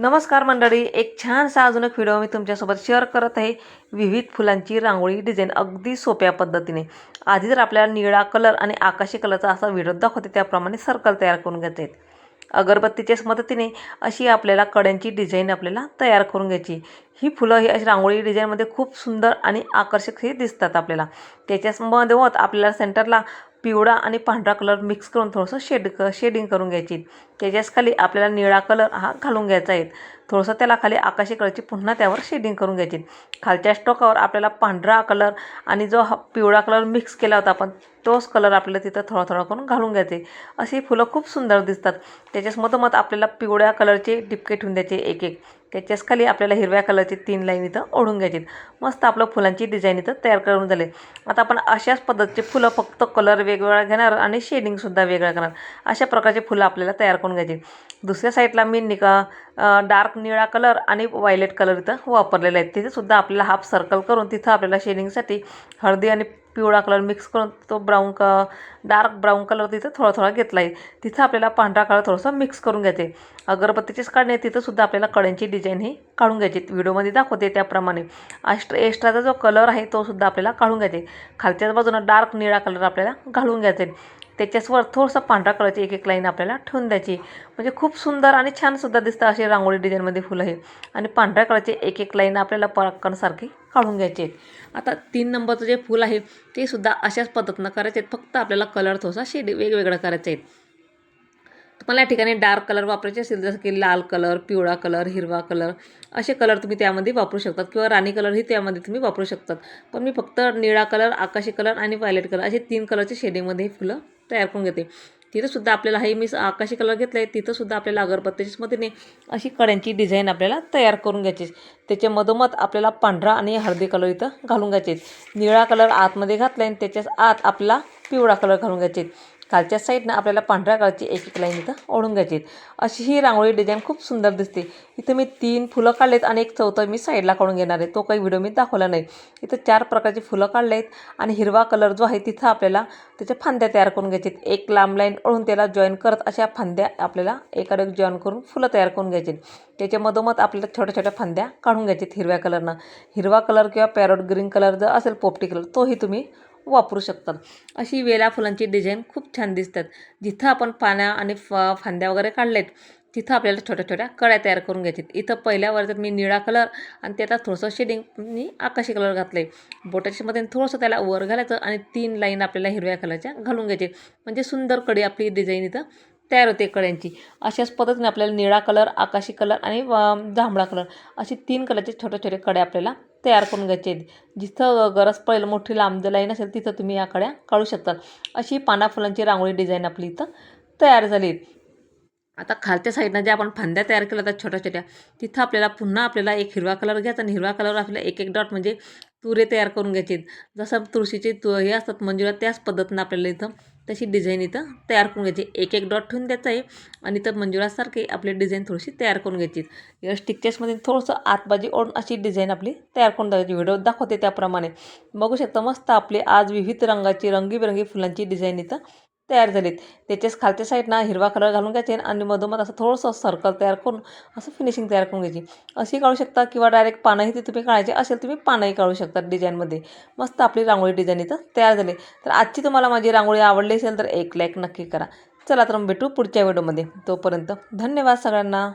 नमस्कार मंडळी एक छानसा अजून एक व्हिडिओ मी तुमच्यासोबत शेअर करत आहे. विविध फुलांची रांगोळी डिझाईन अगदी सोप्या पद्धतीने. आधी जर आपल्याला निळा कलर आणि आकाशी कलरचा असा व्हिडिओ दाखवते त्याप्रमाणे सर्कल तयार करून घ्यायचे आहेत अगरबत्तीच्याच मदतीने अशी आपल्याला कड्यांची डिझाईन आपल्याला तयार करून घ्यायची. ही फुलं ही अशी रांगोळी डिझाईनमध्ये खूप सुंदर आणि आकर्षक ही दिसतात आपल्याला. त्याच्यामध्ये होत आपल्याला सेंटरला पिवळा आणि पांढरा कलर मिक्स करून थोडंसं शेड क शेडिंग करून घ्यायची. त्याच्याच खाली आपल्याला निळा कलर हा घालून घ्यायचा आहे. थोडंसं त्याला खाली आकाशी कलरची पुन्हा त्यावर शेडिंग करून घ्यायची. खालच्या स्टोकावर आपल्याला पांढरा कलर आणि जो हा पिवळा कलर मिक्स केला होता आपण तोच कलर आपल्याला तिथं थोडा थोडा करून घालून घ्यायचे. अशी फुलं खूप सुंदर दिसतात. त्याच्याच मधोमध आपल्याला पिवळ्या कलरचे डिपके ठेवून द्यायचे एक एक त्याच्याच खाली आपल्याला हिरव्या कलरचे तीन लाईन इथं ओढून घ्यायची. मस्त आपलं फुलांची डिझाईन इथं तयार करून झाले. आता आपण अशाच पद्धतीचे फुलं फक्त कलर वेगवेगळा घेणार आणि शेडिंगसुद्धा वेगळा करणार. अशा प्रकारचे फुलं आपल्याला तयार करून घ्यायची. दुसऱ्या साईडला मी निका डार्क निळा कलर आणि वायलेट कलर इथं वापरलेला आहे तिथेसुद्धा आपल्याला हाफ सर्कल करून तिथं आपल्याला शेडिंगसाठी हळदी आणि पिवळा कलर मिक्स करून तो ब्राऊन क डार्क ब्राऊन कलर तिथं थोडा थोडा घेतला आहे तिथं आपल्याला पांढरा कलर थोडंसं मिक्स करून घ्यायचे अगरबत्तीचेच काढणे तिथंसुद्धा आपल्याला कड्यांची डिझाईन ही काढून घ्यायची. व्हिडिओमध्ये दाखवते त्याप्रमाणे. अष्ट एक्स्ट्राचा जो कलर आहे तो सुद्धा आपल्याला काढून घ्यायचे खालच्याच बाजूनं डार्क निळा कलर आपल्याला घालून घ्यायचे त्याच्याचवर थोडंसं पांढरा कलरची एक एक लाईन आपल्याला ठेवून द्यायची. म्हणजे खूप सुंदर आणि छानसुद्धा दिसतं असे रांगोळी डिझाईनमध्ये फुलं आहे आणि पांढऱ्या कलरचे एक एक लाईन आपल्याला पराकणसारखी काढून घ्यायचे आहेत. आता तीन नंबरचं जे फूल आहे ते सुद्धा अशाच पद्धतीनं करायचे आहेत. फक्त आपल्याला कलर थोडासा शेड वेगवेगळं करायचे आहेत. तुम्हाला या ठिकाणी डार्क कलर वापरायचे असेल जसं की लाल कलर पिवळा कलर हिरवा कलर असे कलर तुम्ही त्यामध्ये वापरू शकतात. किंवा राणी कलरही त्यामध्ये तुम्ही वापरू शकतात. पण मी फक्त निळा कलर आकाशी कलर आणि व्हायलेट कलर असे तीन कलरचे शेडिंगमध्ये फुलं तयार करून घेते. तिथंसुद्धा आपल्याला हे मी आकाशी कलर घेतला आहे तिथंसुद्धा आपल्याला अगरबत्तीच्याच मदतीने अशी कड्यांची डिझाईन आपल्याला तयार करून घ्यायची. त्याच्या मधोमध आपल्याला पांढरा आणि हळदी कलर इथं घालून घ्यायचे. निळा कलर आतमध्ये घातला आहे आणि त्याच्याच आत आपला पिवळा कलर घालून घ्यायचे. खालच्या साईडनं आपल्याला पांढऱ्या कलरची एक एक लाईन इथं ओढून घ्यायची अशी ही रांगोळी डिझाईन खूप सुंदर दिसते. इथं मी तीन फुलं काढलेत आणि एक चौथं मी साईडला काढून घेणार आहे. तो काही व्हिडिओ मी दाखवला नाही. इथं चार प्रकारची फुलं काढले आहेत आणि हिरवा कलर जो आहे तिथं आपल्याला त्याच्या फांद्या तयार करून घ्यायचे एक लांब लाईन ओढून त्याला जॉईन करत अशा फांद्या आपल्याला एकाडेक जॉईन करून फुलं तयार करून घ्यायचे त्याच्या मधोमध आपल्याला छोट्या छोट्या फांद्या काढून घ्यायच्यात हिरव्या कलरनं. हिरवा कलर किंवा पॅरोट ग्रीन कलर जर असेल पोपटी कलर तोही तुम्ही वापरू शकतात. अशी वेला फुलांची डिझाईन खूप छान दिसतात. जिथं आपण पाण्या आणि फ फांद्या वगैरे काढलेत तिथं आपल्याला छोट्या छोट्या कळ्या तयार करून घ्यायच्यात इथं पहिल्या वर्षात मी निळा कलर आणि त्याचा थोडंसं शेडिंग मी आकाशी कलर घातलं आहे बोटाच्या मध्ये थोडंसं त्याला वर घालायचं आणि तीन लाईन आपल्याला हिरव्या कलरच्या घालून घ्यायचे. म्हणजे सुंदर कडी आपली डिझाईन इथं तयार होते कड्यांची अशाच पद्धतीने आपल्याला निळा कलर आकाशी कलर आणि जांभळा कलर अशी तीन कलरचे छोटे छोटे कडे आपल्याला तयार करून घ्यायचे. जिथं गरज पडेल मोठी लांब लाईन असेल तिथं तुम्ही या काढू शकता. अशी पाना फुलांची रांगोळी डिझाईन आपली इथं तयार झाली. आता खालच्या साईडनं ज्या आपण फांद्या तयार केल्या होत्या छोट्या छोट्या तिथं आपल्याला पुन्हा आपल्याला एक हिरवा कलर घ्यायचा आणि हिरवा कलर आपल्याला एक एक डॉट म्हणजे तुरे तयार करून घ्यायचे. जसं तुळशीचे तु हे असतात मंजुळा त्याच पद्धतीनं आपल्याला इथं तशी डिझाईन इथं तयार करून घ्यायची. एक एक डॉट ठेवून द्यायचं आहे आणि तर मंजुळासारखी आपली डिझाईन थोडीशी तयार करून घ्यायची. या स्टिकचेसमध्ये थोडंसं आतबाजी ओढून अशी डिझाईन आपली तयार करून द्यायची व्हिडिओ दाखवते त्याप्रमाणे. बघू शकता मस्त आपली आज विविध रंगाची रंगीबिरंगी फुलांची डिझाईन इथं तयार झालीत. त्याच्याच खालच्या साईडनं हिरवा कलर घालून घ्यायचे आणि मधोमध असं थोडंसं सर्कल तयार करून असं फिनिशिंग तयार करून घ्यायची. अशी काढू शकता किंवा डायरेक्ट पानंही ते तुम्ही काढायचे असेल तुम्ही पानंही काढू शकता डिझाईनमध्ये मस्त आपली रांगोळी डिझाईन इथं तयार झाली. तर आजची तुम्हाला माझी रांगोळी आवडली असेल तर एक लाईक नक्की करा. चला तर मग भेटू पुढच्या व्हिडिओमध्ये तोपर्यंत धन्यवाद सगळ्यांना.